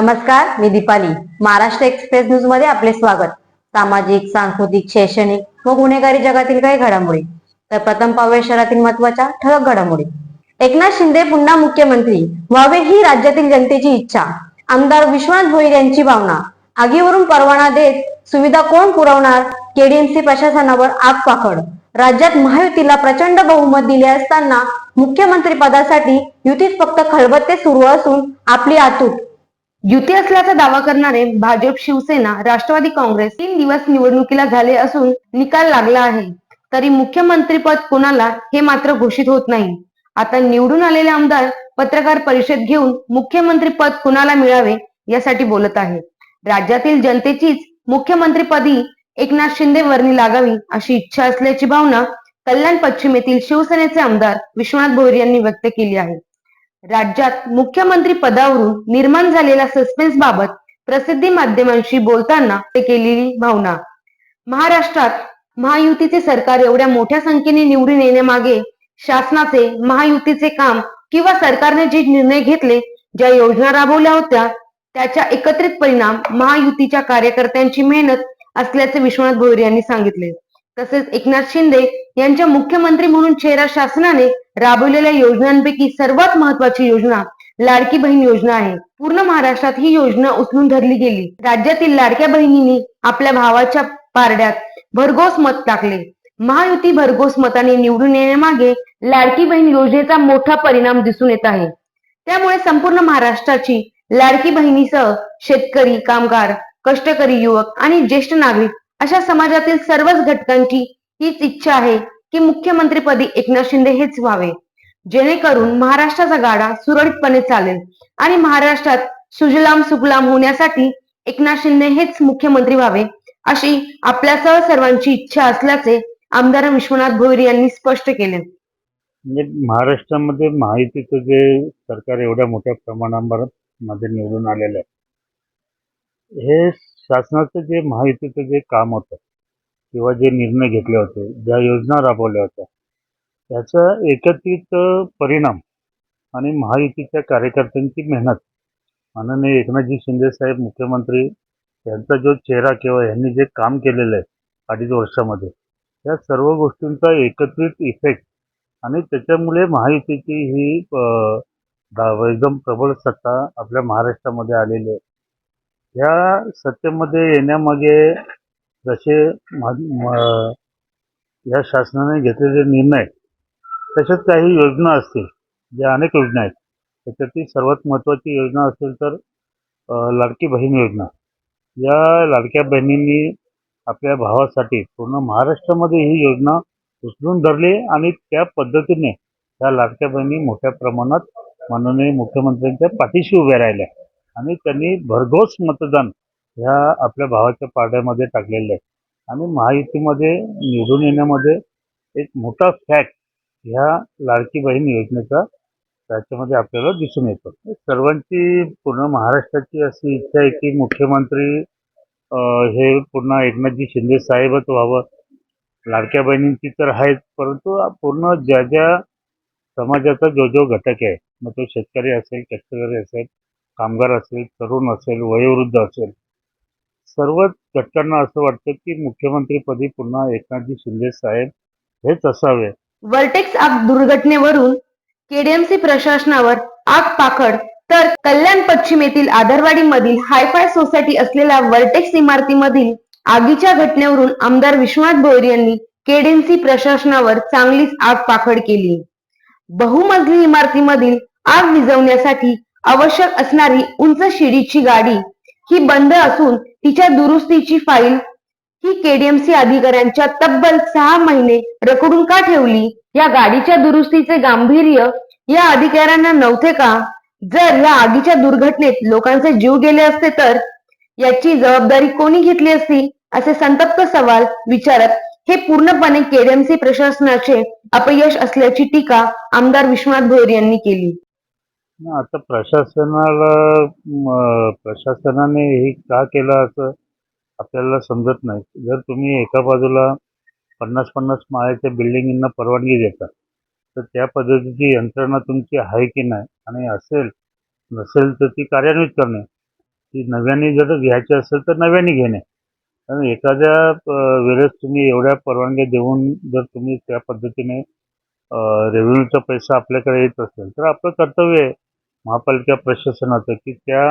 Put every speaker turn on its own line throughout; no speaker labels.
नमस्कार मी दीपाली. महाराष्ट्र एक्सप्रेस न्यूजमध्ये आपले स्वागत. सामाजिक सांस्कृतिक शैक्षणिक व गुन्हेगारी जगातील काही घडामोडी. तर प्रथम पाहूया शहरातील महत्त्वाच्या ठळक घडामोडी. एकनाथ शिंदे पुन्हा मुख्यमंत्री व्हावे ही राज्यातील जनतेची इच्छा. आमदार विश्वनाथ भोईर यांची भावना. आगीवरून परवाना देत सुविधा कोण पुरवणार? केडीएमसी प्रशासनावर आग पाखड. राज्यात महायुतीला प्रचंड बहुमत दिले असताना मुख्यमंत्री पदासाठी युतीत फक्त खलबत्ते सुरू असून आपली आतूट युती असल्याचा दावा करणारे भाजप शिवसेना राष्ट्रवादी काँग्रेस तीन दिवस निवडणुकीला झाले असून निकाल लागला आहे. तरी मुख्यमंत्रीपद कोणाला हे मात्र घोषित होत नाही. आता निवडून आलेले आमदार पत्रकार परिषद घेऊन मुख्यमंत्रीपद कुणाला मिळावे यासाठी बोलत आहे राज्यातील जनतेचीच मुख्यमंत्रीपदी एकनाथ शिंदे वर्णी लागावी अशी इच्छा असल्याची भावना कल्याण पश्चिमेतील शिवसेनेचे आमदार विश्वनाथ भोईर यांनी व्यक्त केली आहे. राज्यात मुख्यमंत्री पदावरून निर्माण झालेल्या सस्पेन्स बाबत प्रसिद्धी माध्यमांशी बोलताना ते केलेली भावना. महाराष्ट्रात महायुतीचे सरकार एवढ्या मोठ्या संख्येने निवडून येण्यामागे शासनाचे महायुतीचे काम किंवा सरकारने जे निर्णय घेतले ज्या योजना राबवल्या होत्या त्याचा एकत्रित परिणाम महायुतीच्या कार्यकर्त्यांची मेहनत असल्याचे विश्वनाथ भोईर यांनी सांगितले. तसेच एकनाथ शिंदे यांच्या मुख्यमंत्री म्हणून चेहरा शासनाने राबवलेल्या योजनांपैकी सर्वात महत्वाची योजना लाडकी बहीण योजना आहे. पूर्ण महाराष्ट्रात ही योजना उचलून धरली गेली. राज्यातील लाडक्या बहिणींनी आपल्या भावाच्या पारड्यात भरघोस मत टाकले. महायुती भरघोस मताने निवडून येण्यामागे लाडकी बहीण योजनेचा मोठा परिणाम दिसून येत आहे. त्यामुळे संपूर्ण महाराष्ट्राची लाडकी बहिणीसह शेतकरी कामगार कष्टकरी युवक आणि ज्येष्ठ नागरिक अशा समाजातील सर्वच घटकांची हीच इच्छा आहे. की मुख्यमंत्रीपदी एकनाथ शिंदे हेच व्हावे. जेणेकरून महाराष्ट्राचा गाडा सुरळीतपणे चालेल आणि महाराष्ट्रात सुजलाम सुफलाम होण्यासाठी एकनाथ शिंदे हेच मुख्यमंत्री व्हावे अशी आपल्यासह सर्वांची इच्छा असल्याचे आमदार विश्वनाथ भोईर यांनी स्पष्ट केले.
म्हणजे महाराष्ट्रामध्ये माहितीचं जे सरकार एवढ्या मोठ्या प्रमाणावर मध्ये निवडून आलेलं आहे हे शासनाचं जे माहितीचं जे काम होतं किंवा जे निर्णय घेतले होते ज्या योजना राबवल्या होत्या त्याचा एकत्रित परिणाम आणि महायुतीच्या कार्यकर्त्यांची मेहनत. माननीय एकनाथजी शिंदे साहेब मुख्यमंत्री यांचा जो चेहरा किंवा यांनी जे काम केलेलं आहे अडीच वर्षामध्ये या सर्व गोष्टींचा एकत्रित इफेक्ट आणि त्याच्यामुळे महायुतीची ही एकदम प्रबळ सत्ता आपल्या महाराष्ट्रामध्ये आलेली आहे. या सत्तेमध्ये येण्यामागे जसे मा- म- या शासनाने घेतलेले निर्णय तसेच काही योजना असतील ज्या अनेक योजना आहेत त्याच्यातली सर्वात महत्त्वाची योजना असेल तर लाडकी बहीण योजना. या लाडक्या बहिणींनी आपल्या भावासाठी पूर्ण महाराष्ट्रामध्ये ही योजना उचलून धरली आणि त्या पद्धतीने या लाडक्या बहिणी मोठ्या प्रमाणात माननीय मुख्यमंत्र्यांच्या पाठीशी उभ्या राहिल्या आणि त्यांनी भरघोस मतदान ह्या आपल्या भावाच्या पाड्यामध्ये टाकलेल्या आहेत. आणि महायुतीमध्ये निवडून येण्यामध्ये एक मोठा फॅक्ट ह्या लाडकी बहीण योजनेचा त्याच्यामध्ये आपल्याला दिसून येतो. सर्वांची पूर्ण महाराष्ट्राची अशी इच्छा आहे की मुख्यमंत्री हे पुन्हा एकनाथजी शिंदे साहेबच व्हावं. लाडक्या बहिणींची तर आहेच परंतु पूर्ण ज्या ज्या समाजाचा जो जो घटक आहे मग तो शेतकरी असेल कष्टकरी असेल कामगार असेल तरुण असेल वयोवृद्ध असेल सर्वच घटकांना असं वाटतं की मुख्यमंत्रीपदी पुन्हा एकनाथजी शिंदे साहेब हेच असावे.
वर्टेक्स आग दुर्घटनेवरून केडीएमसी प्रशासनावर आग पाखड तर कल्याण पश्चिमेतील आदरवाडी मधील हायफाय सोसायटी असलेल्या वर्टेक्स इमारतीमधील आगीच्या घटनेवरून आमदार विश्वनाथ भोईर यांनी केडीएमसी प्रशासनावर चांगलीच आग पाखड केली. बहुमजली इमारतीमधील आग विझवण्यासाठी आवश्यक असणारी उंच शिडीची गाडी ही बंद असून तिच्या दुरुस्तीची फाईल ही केडीएमसी अधिकाऱ्यांच्या तब्बल सहा महिने रखडून का ठेवली? या गाडीच्या दुरुस्तीचे गांभीर्य या अधिकाऱ्यांना नव्हते का? जर या आगीच्या दुर्घटनेत लोकांचे जीव गेले असते तर? याची जबाबदारी कोणी घेतली असती? असे संतप्त सवाल विचारत हे पूर्णपणे केडीएमसी प्रशासनाचे अपयश असल्याची टीका आमदार विश्वनाथ भोयर यांनी केली.
आता प्रशासनाला प्रशासनाने हे का केलं असं आपल्याला समजत नाही. जर तुम्ही एका बाजूला पन्नास पन्नास माळ्याच्या बिल्डिंगींना परवानगी देता तर त्या पद्धतीची यंत्रणा तुमची आहे की नाही? आणि असेल नसेल तर ती कार्यान्वित करणे. ती नव्याने जर घ्यायची असेल तर नव्याने घेणे. कारण एखाद्या वेळेस तुम्ही एवढ्या परवानग्या देऊन जर तुम्ही त्या पद्धतीने रेव्हेन्यूचा पैसा आपल्याकडे येत असेल तर आपलं कर्तव्य आहे. महापालिका प्रशासनाचं की त्या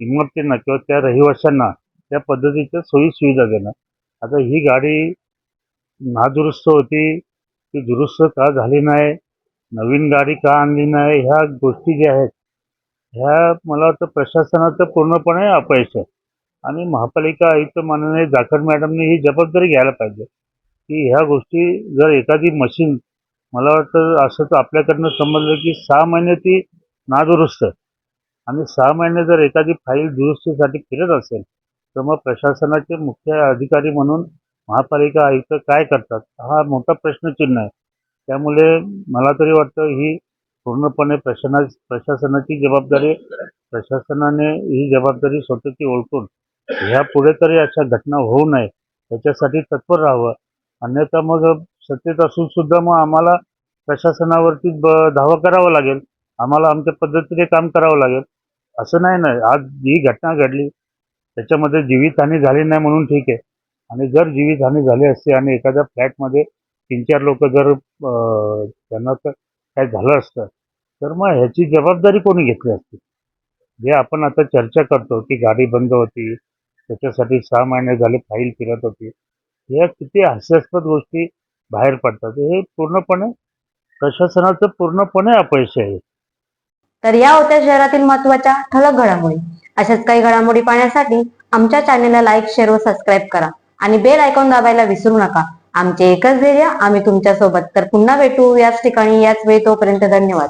इमारतींना किंवा त्या रहिवाशांना त्या पद्धतीच्या सोयी सुविधा देणं. आता ही गाडी नादुरुस्त होती ती दुरुस्त का झाली नाही नवीन गाडी का आणली नाही ह्या गोष्टी ज्या आहेत ह्या मला वाटतं प्रशासनाचं पूर्णपणे अपयश आहे. आणि महापालिका आयुक्त माननीय जाखड मॅडमने ही जबाबदारी घ्यायला पाहिजे की ह्या गोष्टी जर एखादी मशीन मला वाटतं असं तर आपल्याकडनं समजलं की सहा महिने ती नादुरुस्त. आणि सहा महिने जर एखादी फाईल दुरुस्तीसाठी फिरत असेल तर मग प्रशासनाचे मुख्य अधिकारी म्हणून महापालिका आयुक्त काय करतात हा मोठा प्रश्नचिन्ह आहे. त्यामुळे मला तरी वाटतं ही पूर्णपणे प्रशासना प्रशासनाची जबाबदारी प्रशासनाने ही जबाबदारी स्वतःची ओळखून ह्या पुढे तरी अशा घटना होऊ नये याच्यासाठी तत्पर राहावं. अन्यथा मग सत्तेत असून सुद्धा मग आम्हाला प्रशासनावरती ब धावा करावा लागेल. आम्हाला आमच्या पद्धतीने काम करावं लागेल. असं नाही ना आज जी घटना घडली. त्याच्यामध्ये जीवितहानी झाली नाही म्हणून ठीक आहे. आणि जर जीवितहानी झाली असते आणि एखाद्या फ्लॅटमध्ये तीन चार लोक जर त्यांना तर काय झालं असतं तर मग ह्याची जबाबदारी कोणी घेतली असती? जे आपण आता चर्चा करतो की गाडी बंद होती त्याच्यासाठी सहा महिने झाले फाईल फिरत होती. या किती हास्यास्पद गोष्टी बाहेर पडतात. हे पूर्णपणे प्रशासनाचं पूर्णपणे अपयश आहे.
तर या होत्या शहरातील महत्त्वाच्या ठळक घडामोडी. अशाच काही घडामोडी पाहण्यासाठी आमच्या चॅनेलला लाईक शेअर व सबस्क्राईब करा. आणि बेल आयकॉन दाबायला विसरू नका. आमचे एकच ध्येय आम्ही तुमच्यासोबत तर पुन्हा भेटू याच ठिकाणी याच वेळी तोपर्यंत धन्यवाद.